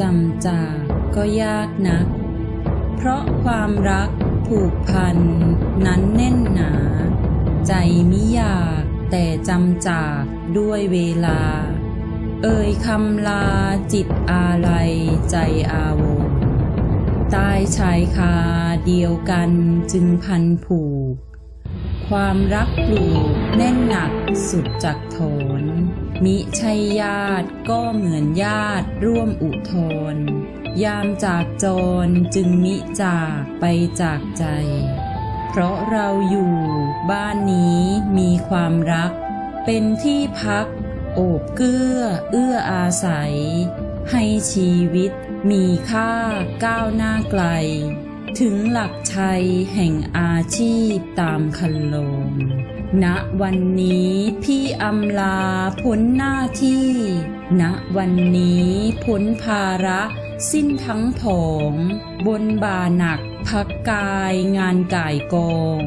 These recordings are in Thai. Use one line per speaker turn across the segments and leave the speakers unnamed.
จำจากก็ยากนัก เพราะความรักผูกพันนั้นแน่นหนา ใจมิอยากแต่จำจากด้วยเวลา เอ่ยคำลาจิตอาลัยใจอาวรณ์ใต้ชายคาเดียวกันจึงพันผูก ความรักปลูกแน่นหนักสุดจักโถน มิใช่ญาติก็เหมือนญาติร่วมอุทธรยามจากจรจึงมิจากไปจากใจ เพราะเราอยู่บ้านนี้มีความรัก เป็นที่พัก โอบเกื้อเอื้ออาศัย ให้ชีวิตมีค่าก้าวหน้าไกล ถึงหลักชัยแห่งอาชีพตามคันลง ณวันนี้พี่อำลาพ้นหน้าที่ ณวันนี้พ้นภาระสิ้นทั้งผองบนบ่าหนักพักกายงานก่ายกอง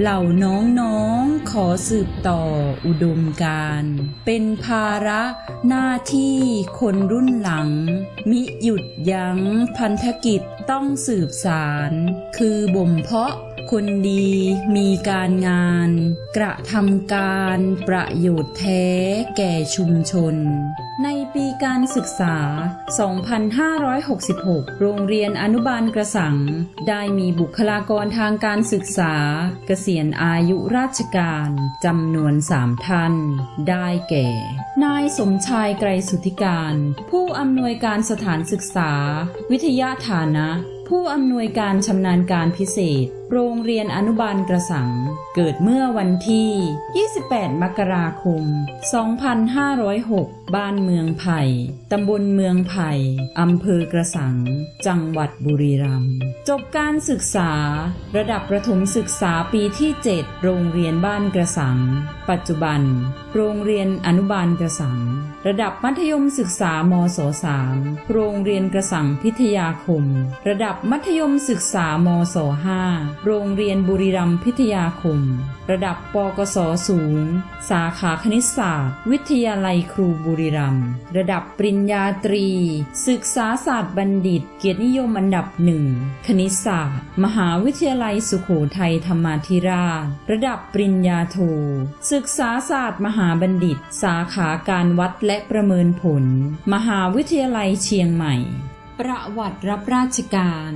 เหล่าน้องๆขอสืบต่ออุดมการ เป็นภาระหน้าที่คนรุ่นหลัง มิหยุดยั้งพันธกิจต้องสืบสาร คือบ่มเพาะ คนดี มีการงาน กระทำการประโยชน์แท้แก่ชุมชน ในปีการศึกษา 2566 โรงเรียนอนุบาลกระสัง ได้มีบุคลากรทางการศึกษา เกษียณอายุราชการจำนวนสามท่าน ได้แก่ นายสมชายไกรสุธิการ ผู้อำนวยการสถานศึกษา วิทยาฐานะ ผู้อำนวยการชำนาญการพิเศษ โรงเรียนอนุบาลกระสัง เกิดเมื่อวันที่ 28 มกราคม 2506 บ้านเมืองไผ่ ตำบลเมืองไผ่ อำเภอกระสัง จังหวัดบุรีรัมย์ จบการศึกษา ระดับประถมศึกษาปีที่ 7 โรงเรียนบ้านกระสัง ปัจจุบัน โรงเรียนอนุบาลกระสัง ระดับมัธยมศึกษามศ3โรงเรียนกระสังพิทยาคม ระดับมัธยมศึกษามศ5โรงเรียนบุรีรัมย์พิทยาคม ระดับปกศสูง สาขาคณิตศาสตร์ วิทยาลัยครูบุรีรัมย์ระดับปริญญาตรี ศึกษาศาสตร์บัณฑิต เกียรตินิยมอันดับหนึ่งคณิตศาสตร์ มหาวิทยาลัยสุโขทัยธรรมาธิราช ระดับปริญญาโทศึกษาศาสตร์มหาบัณฑิต สาขาการวัดและประเมินผล มหาวิทยาลัยเชียงใหม่ ประวัติรับราชการ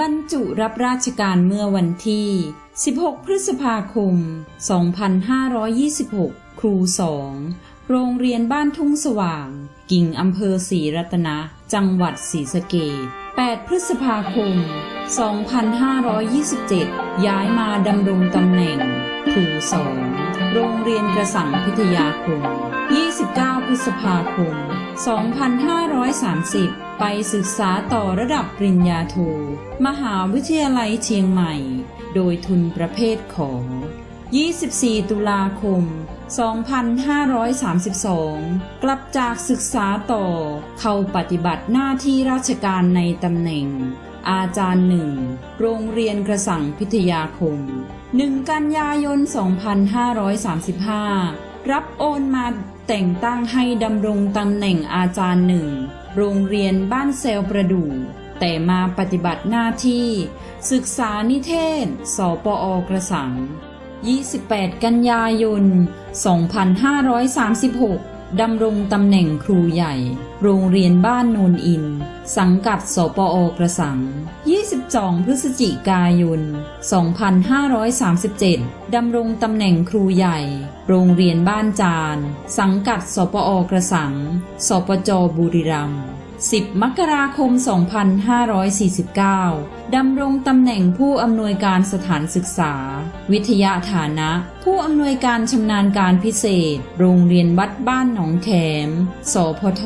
บรรจุรับราชการเมื่อวันที่ 16 พฤษภาคม 2526 ครูสองโรงเรียนบ้านทุ่งสว่าง กิ่งอำเภอศรีรัตนะ จังหวัดศรีสะเกษ8 พฤษภาคม 2527 ย้ายมาดำรงตำแหน่ง ครูสองโรงเรียนกระสังพิทยาคม 29 พฤษภาคม 2530 ไปศึกษาต่อระดับปริญญาโท มหาวิทยาลัยเชียงใหม่ โดยทุนประเภทขอ 24 ตุลาคม 2532 กลับจากศึกษาต่อ เข้าปฏิบัติหน้าที่ราชการในตำแหน่ง อาจารย์หนึ่ง โรงเรียนกระสังพิทยาคม 1 กันยายน 2535 รับโอนมาแต่งตั้งให้ดำรงตำแหน่งอาจารย์หนึ่ง โรงเรียนบ้านเซลประดู่ แต่มาปฏิบัติหน้าที่ ศึกษานิเทศ สปอกระสัง 28 กันยายน 2536 ดำรงตำแหน่งครูใหญ่ โรงเรียนบ้านโนนอิน สังกัดสปอกระสัง 22 พฤศจิกายน 2537 ดำรงตำแหน่งครูใหญ่ โรงเรียนบ้านจาน สังกัดสปอกระสัง สปจบุรีรัมย์ 10 มกราคม 2549 ดำรงตำแหน่งผู้อำนวยการสถานศึกษา วิทยาฐานะ ผู้อำนวยการชำนาญการพิเศษ โรงเรียนวัดบ้านหนองแขม สพท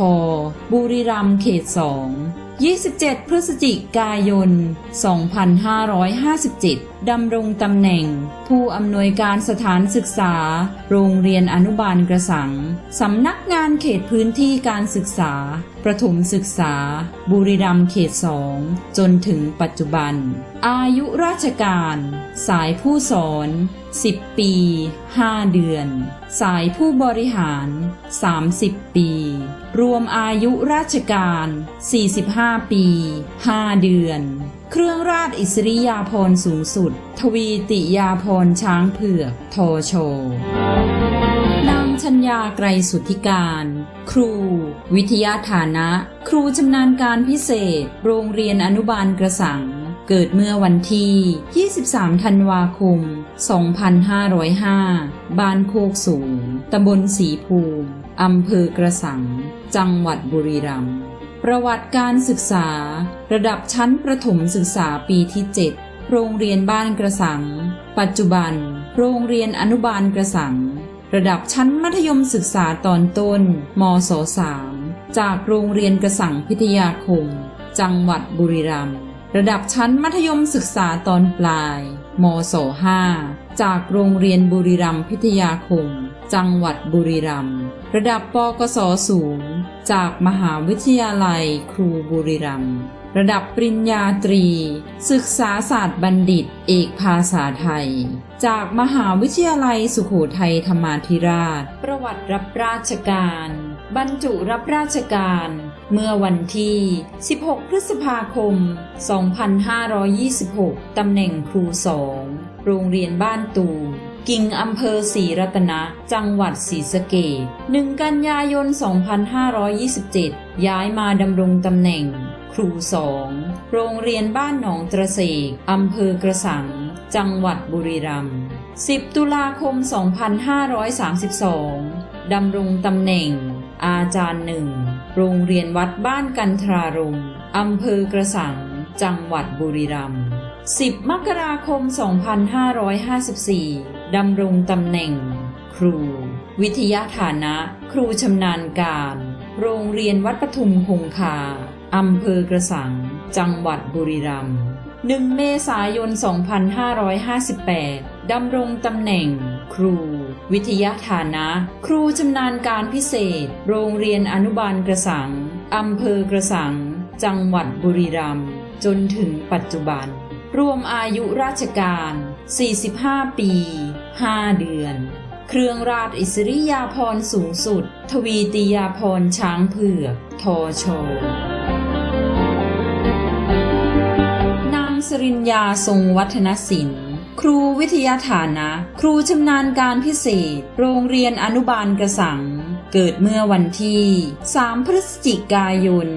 บุรีรัมย์เขต 2 27 พฤศจิกายน 2557 ดำรงตำแหน่ง ผู้อำนวยการสถานศึกษา โรงเรียนอนุบาลกระสัง สำนักงานเขตพื้นที่การศึกษา ประถมศึกษา บุรีรัมย์เขตสองจนถึงปัจจุบัน อายุราชการ สายผู้สอน 10 ปี 5 เดือน สายผู้บริหาร 30 ปี รวมอายุราชการ 45 ปี 5 เดือน เครื่องราชอิสริยาภรณ์สูงสุด ทวีติยาภรณ์ช้างเผือก ทอชนางชัญญาไกรสุทธิการ ครู วิทยาฐานะ ครูชำนาญการพิเศษ โรงเรียนอนุบาลกระสัง เกิดเมื่อวันที่ 23 ธันวาคม 2505 บ้านโคกสูง ตำบลสีภูมิอำเภอกระสัง จังหวัดบุรีรัมย์ ประวัติการศึกษา ระดับชั้นประถมศึกษาปีที่ 7 โรงเรียนบ้านกระสัง ปัจจุบัน โรงเรียนอนุบาลกระสัง ระดับชั้นมัธยมศึกษาตอนต้น มศ 3 จากโรงเรียนกระสังพิทยาคม จังหวัดบุรีรัมย์ ระดับชั้นมัธยมศึกษาตอนปลายมศ5จากโรงเรียนบุรีรัมย์พิทยาคม จังหวัดบุรีรัมย์ ระดับปกศสูง จากมหาวิทยาลัยครูบุรีรัมย์ ระดับปริญญาตรี ศึกษาศาสตร์บัณฑิต เอกภาษาไทย จากมหาวิทยาลัยสุโขทัยธรรมาธิราช ประวัติรับราชการ บรรจุรับราชการ เมื่อวันที่ 16 พฤษภาคม 2526 ตำแหน่งครูสองโรงเรียนบ้านตู กิ่งอำเภอศรีรัตนะ จังหวัดศรีสะเกษ1กันยายน 2527 ย้ายมาดำรงตำแหน่ง ครูสองโรงเรียนบ้านหนองตระเสกอำเภอกระสัง จังหวัดบุรีรัมย์ 10 ตุลาคม 2532 ดำรงตำแหน่ง อาจารย์หนึ่ง โรงเรียนวัดบ้านกันทรารมอำเภอกระสัง จังหวัดบุรีรัมย์ 10 มกราคม 2554 ดำรงตำแหน่ง ครู วิทยาฐานะ ครูชำนาญการ โรงเรียนวัดปทุมคงคาอำเภอกระสัง จังหวัดบุรีรัมย์ 1 เมษายน 2558 ดำรงตำแหน่ง ครู วิทยาฐานะ ครูชำนาญการพิเศษ โรงเรียนอนุบาลกระสังอำเภอกระสัง จังหวัดบุรีรัมย์จนถึงปัจจุบัน รวมอายุราชการ 45 ปี 5 เดือน เครื่องราชอิสริยาภรณ์สูงสุด ทวีติยาภรณ์ช้างเผือกทอชนางสริญญาทรงวัฒนศิลป์ ครูวิทยาฐานะ ครูชำนาญการพิเศษ โรงเรียนอนุบาลกระสัง เกิดเมื่อวันที่ 3 พฤศจิกายน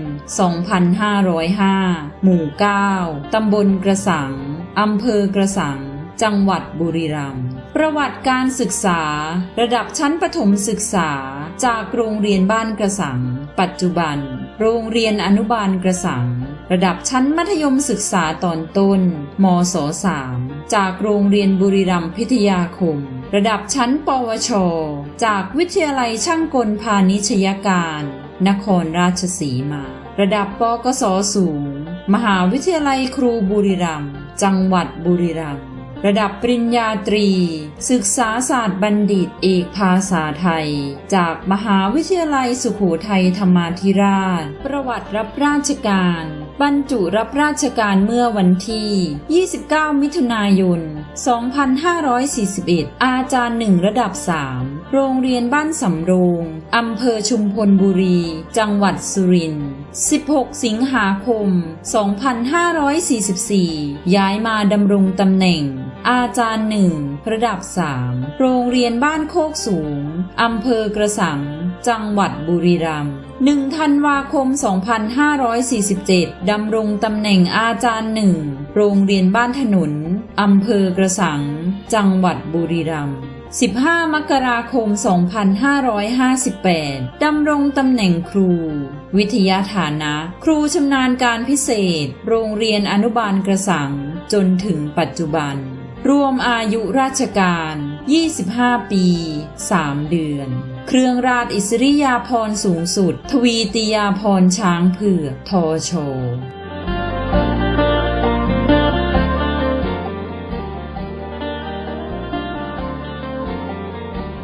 2505 หมู่ 9 ตำบลกระสัง อำเภอกระสัง จังหวัดบุรีรัมย์ ประวัติการศึกษา ระดับชั้นประถมศึกษา จากโรงเรียนบ้านกระสัง ปัจจุบัน โรงเรียนอนุบาลกระสัง ระดับชั้นมัธยมศึกษาตอนต้น มศ 3 จากโรงเรียนบุรีรัมย์พิทยาคม ระดับชั้นปวช จากวิทยาลัยช่างกลพาณิชยการ นครราชสีมา ระดับปกศสูง มหาวิทยาลัยครูบุรีรัมย์จังหวัดบุรีรัมย์ระดับปริญญาตรี ศึกษาศาสตร์บัณฑิตเอกภาษาไทย จากมหาวิทยาลัยสุโขทัยธรรมาธิราช ประวัติรับราชการ บรรจุรับราชการเมื่อวันที่ 29 มิถุนายน 2541 อาจารย์หนึ่งระดับ 3 โรงเรียนบ้านสำโรง อำเภอชุมพลบุรี จังหวัดสุรินทร์ 16 สิงหาคม 2544 ย้ายมาดำรงตำแหน่ง อาจารย์หนึ่งระดับ 3 โรงเรียนบ้านโคกสูง อำเภอกระสัง จังหวัดบุรีรัมย์1ธันวาคม 2547 ดำรงตำแหน่งอาจารย์หนึ่ง โรงเรียนบ้านถนน อำเภอกระสัง จังหวัดบุรีรัมย์15 มกราคม 2558 ดำรงตำแหน่งครู วิทยาฐานะ ครูชำนาญการพิเศษ โรงเรียนอนุบาลกระสัง จนถึงปัจจุบัน รวมอายุราชการ 25 ปี 3 เดือน เครื่องราชอิสริยาภรณ์สูงสุด ทวีติยาภรณ์ช้างเผือกทอโช